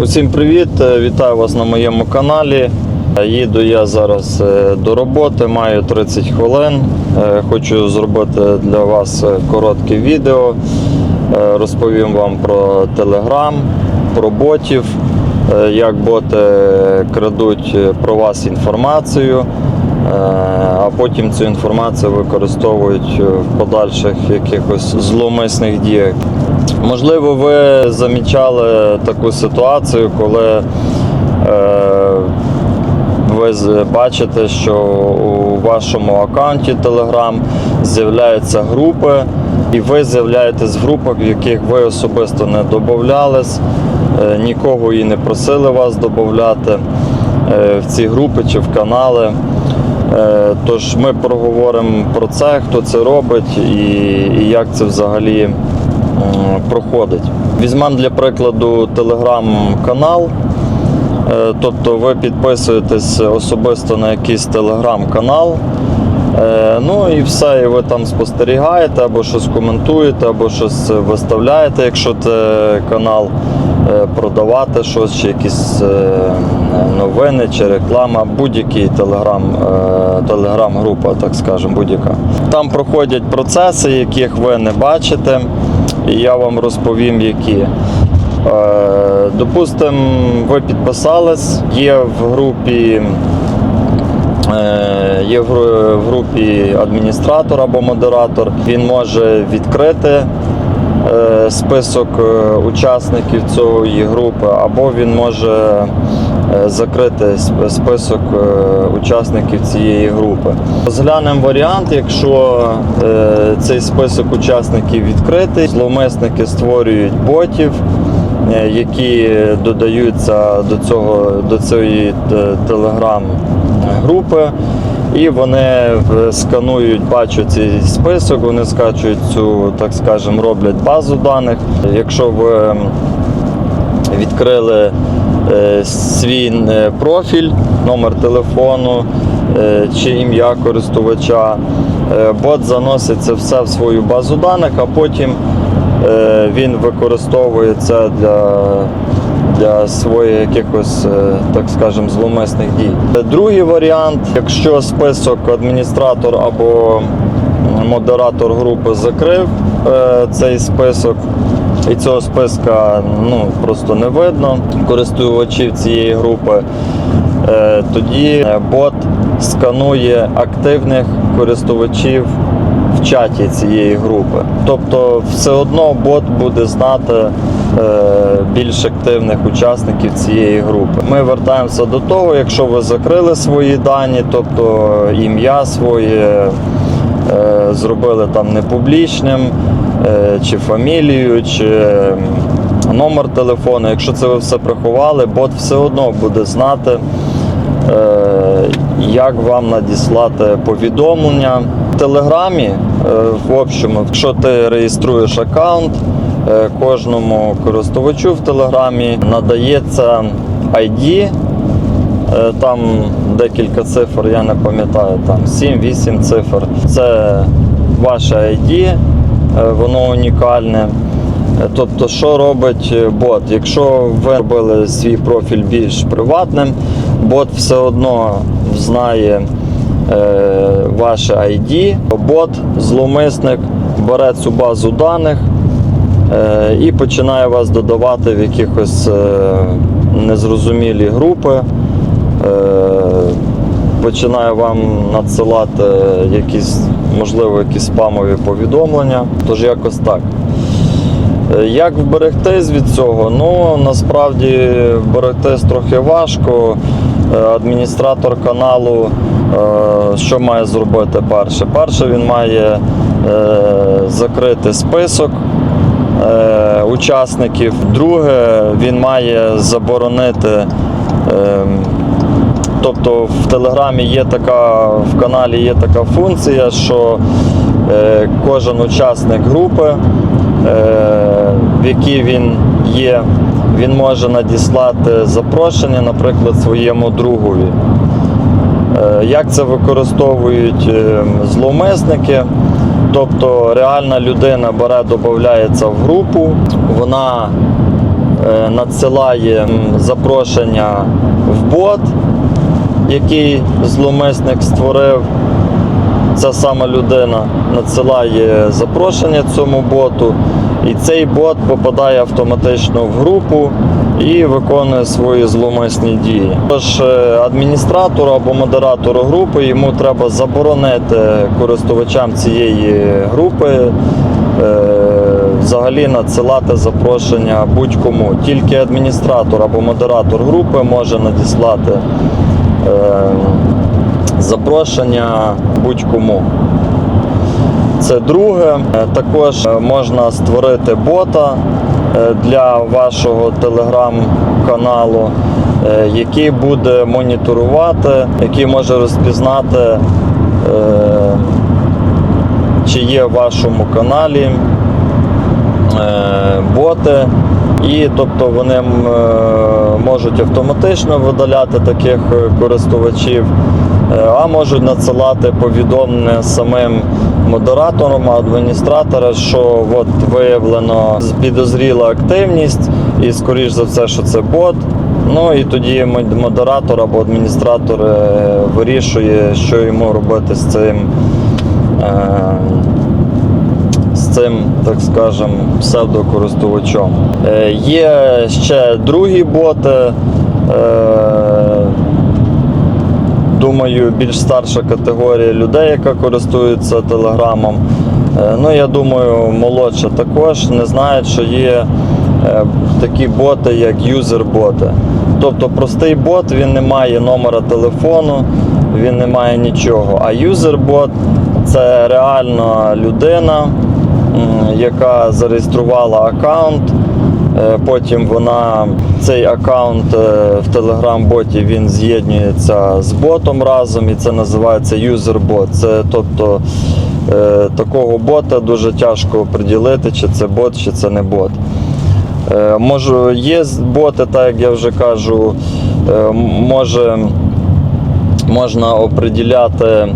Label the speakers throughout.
Speaker 1: Усім привіт! Е, Вітаю вас на моєму каналі. Е, Їду я зараз е, до роботи, маю 30 хвилин. Хочу зробити для вас коротке відео. Розповім вам про Telegram, про ботів, як боти крадуть про вас інформацію, а потім цю інформацію використовують в подальших якихось зловмисних діях. Можливо, ви замічали таку ситуацію, коли е, ви бачите, що у вашому аккаунті Telegram з'являються групи, і ви з'являєтесь в групах, в яких ви особисто не додавались, е, нікого і не просили вас додати е, в ці групи чи в канали. Е, Тож ми проговоримо про це, хто це робить і, і як це взагалі проходить. Візьмемо для прикладу телеграм-канал. Е, Тобто ви підписуєтесь особисто на якийсь телеграм-канал. Е, Ну і все, і ви там спостерігаєте, або щось коментуєте, або щось виставляєте, якщо це канал, е, продавати щось, чи якісь е, новини, чи реклама, будь-який телеграм, е, телеграм-група, так скажемо, будь-яка. Там проходять процеси, яких ви не бачите, і я вам розповім, які. Е, Допустимо, ви підписались, є в групі. е, Є в групі адміністратор або модератор. Він може відкрити е, список учасників цієї групи, або він може закрити список е, учасників цієї групи. Розглянемо варіант, якщо е, цей список учасників відкритий, зловмисники створюють ботів е, які додаються до цього до цієї телеграм-групи. І вони сканують, бачать цей список, вони скачують цю, так скажемо, роблять базу даних. Якщо ви відкрили е, свій е, профіль, номер телефону е, чи ім'я користувача, е, бот заносить це все в свою базу даних, а потім е, він використовує це для, для своїх якихось, е, так скажемо, зловмисних дій. Другий варіант, якщо список адміністратор або модератор групи закрив е, цей список, і цього списка ну, просто не видно користувачів цієї групи. Е, Тоді е, бот сканує активних користувачів в чаті цієї групи. Тобто, все одно бот буде знати е, більш активних учасників цієї групи. Ми вертаємося до того, якщо ви закрили свої дані, тобто ім'я своє зробили там непублічним, е, чи фамілію, чи номер телефону. Якщо це ви все приховали, бот все одно буде знати, е, як вам надіслати повідомлення. В Телеграмі, е, в общому, якщо ти реєструєш аккаунт, е, кожному користувачу в Телеграмі надається ID, Е, Там декілька цифр, я не пам'ятаю, там 7-8 цифр. Це ваше ID, е, воно унікальне. Е, Тобто, що робить е, бот? Якщо ви робили свій профіль більш приватним, бот все одно знає е, ваше ID. Бот, зловмисник, бере цю базу даних е, і починає вас додавати в якихось е, незрозумілі групи. Е, Починає вам надсилати якісь, можливо, якісь спамові повідомлення. Тож якось так. Е, Як вберегтись від цього? Ну насправді вберегтись трохи важко. Е, Адміністратор каналу що має зробити перше? Перше він має закрити список учасників. Друге, він має заборонити. Тобто в Телеграмі є така, в каналі є така функція, що е, кожен учасник групи, е, в якій він є, він може надіслати запрошення, наприклад, своєму другові. Е, Як це використовують е, зловмисники? Тобто реальна людина бере, додається в групу, вона е, надсилає запрошення в бот, який зловмисник створив. Ця сама людина надсилає запрошення цьому боту, і цей бот попадає автоматично в групу і виконує свої зловмисні дії. Тож е, адміністратору або модератору групи йому треба заборонити користувачам цієї групи е, взагалі надсилати запрошення будь-кому. Тільки адміністратор або модератор групи може надіслати. Е, запрошення будь-кому. Це друге. Е, Також можна створити бота е, для вашого телеграм-каналу, який буде моніторувати, який може розпізнати, чи є в вашому каналі боти. І тобто вони можуть автоматично видаляти таких е, користувачів, е, а можуть надсилати повідомлення самим модераторам, адміністратора, що от виявлено підозріла активність, і скоріш за все, що це бот. Ну і тоді модератор або адміністратор е, вирішує, що йому робити з цим. Цим, так скажем, псевдокористувачом. Е, Є ще другі боти. е, Думаю, більш старша категорія людей, яка користується телеграмом. Е, Ну, я думаю, молодша також не знають, що є е, такі боти, як юзер-боти. Тобто простий бот, він не має номера телефону, він не має нічого. А юзер-бот це реальна людина, яка зареєструвала аккаунт. Е, Потім вона цей аккаунт е, в Telegram-боті він з'єднується з ботом разом, і це називається юзер-бот. Це тобто е, такого бота дуже тяжко приділити, чи це бот, чи це не бот. Е, Може, є боти, так як я вже кажу, е, може можна оприділяти,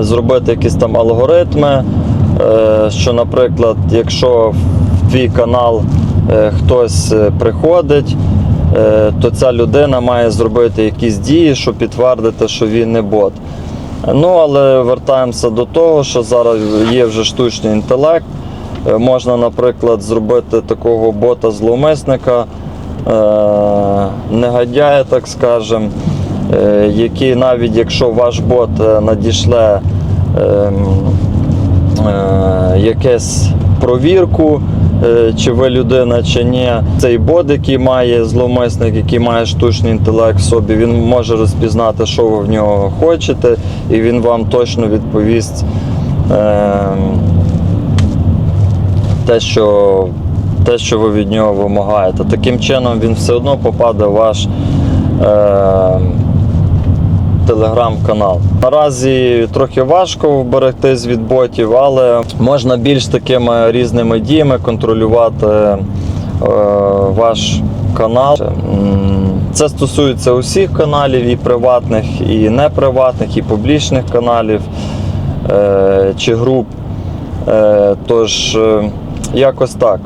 Speaker 1: зробити якісь там алгоритми, е, що, наприклад, якщо в твій канал е, хтось е, приходить, е, то ця людина має зробити якісь дії, щоб підтвердити, що він не бот. Ну, але вертаємося до того, що зараз є вже штучний інтелект. Е, Можна, наприклад, зробити такого бота-зловмисника, е, негодяя, так скажем, е, який навіть якщо ваш бот е, надішле ем, е, якесь провірку, е, чи ви людина, чи ні. Цей бот, який має зловмисник, який має штучний інтелект в собі, він може розпізнати, що ви в нього хочете, і він вам точно відповість. ем, те, що, те, що ви від нього вимагаєте. Таким чином він все одно попаде в ваш е, телеграм-канал. Наразі трохи важко вберегтись від ботів, але можна більш такими різними діями контролювати е, ваш канал. Це стосується усіх каналів, і приватних, і неприватних, і публічних каналів е, чи груп. Е, Тож, якось так.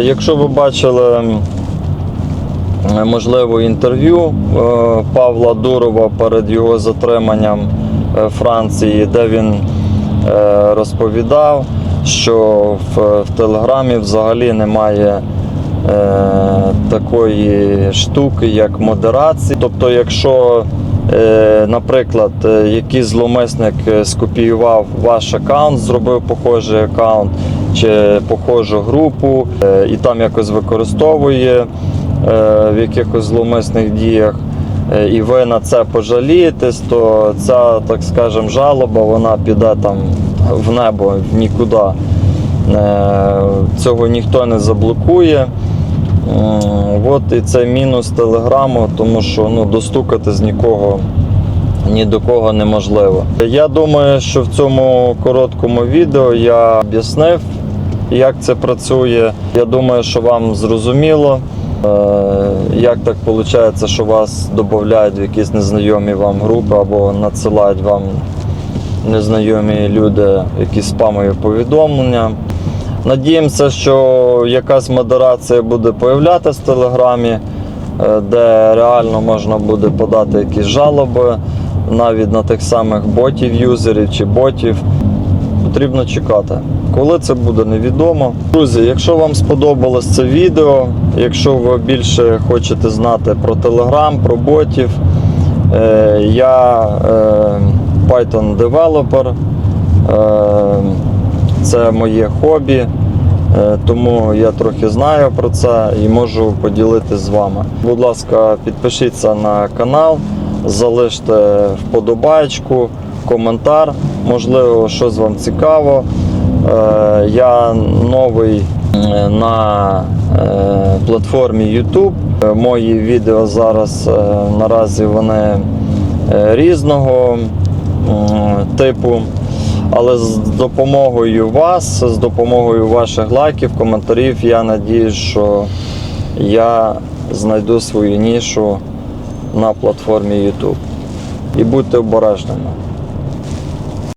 Speaker 1: Якщо ви бачили, можливо, інтерв'ю е, Павла Дурова перед його затриманням е, Франції, де він е, розповідав, що в, Телеграмі взагалі немає такої штуки, як модерація. Тобто, якщо Наприклад, якийсь зловмисник е, скопіював ваш аккаунт, зробив похожий аккаунт чи похожу групу і там якось використовує в якихось зловмисних діях, е, і ви на це пожалієтесь, то ця, так скажемо, жалоба вона піде там в небо, в нікуди. Е, Цього ніхто не заблокує. От і це мінус телеграму, тому що ну, достукатись нікого ні до кого неможливо. Я думаю, що в цьому короткому відео я об'яснив, як це працює. Я думаю, що вам зрозуміло, е, як так виходить, що вас додають в якісь незнайомі вам групи або надсилають вам незнайомі люди якісь спамові повідомлення. Надіємося, що якась модерація буде появлятися в Телеграмі, е, де реально можна буде подати якісь жалоби навіть на тих самих ботів, юзерів чи ботів. Потрібно чекати. Коли це буде, невідомо. Друзі, якщо вам сподобалось це відео, якщо ви більше хочете знати про Telegram, про ботів, е, я е, Python девелопер, е, це моє хобі, е, тому я трохи знаю про це і можу поділитися з вами. Будь ласка, підпишіться на канал, залиште вподобайку, коментар, можливо, щось вам цікаво. Е, Я новий е, на е, платформі YouTube. Мої відео зараз наразі вони різного типу. Але з допомогою вас, з допомогою ваших лайків, коментарів, я надіюсь, що я знайду свою нішу на платформі YouTube. І будьте обережними.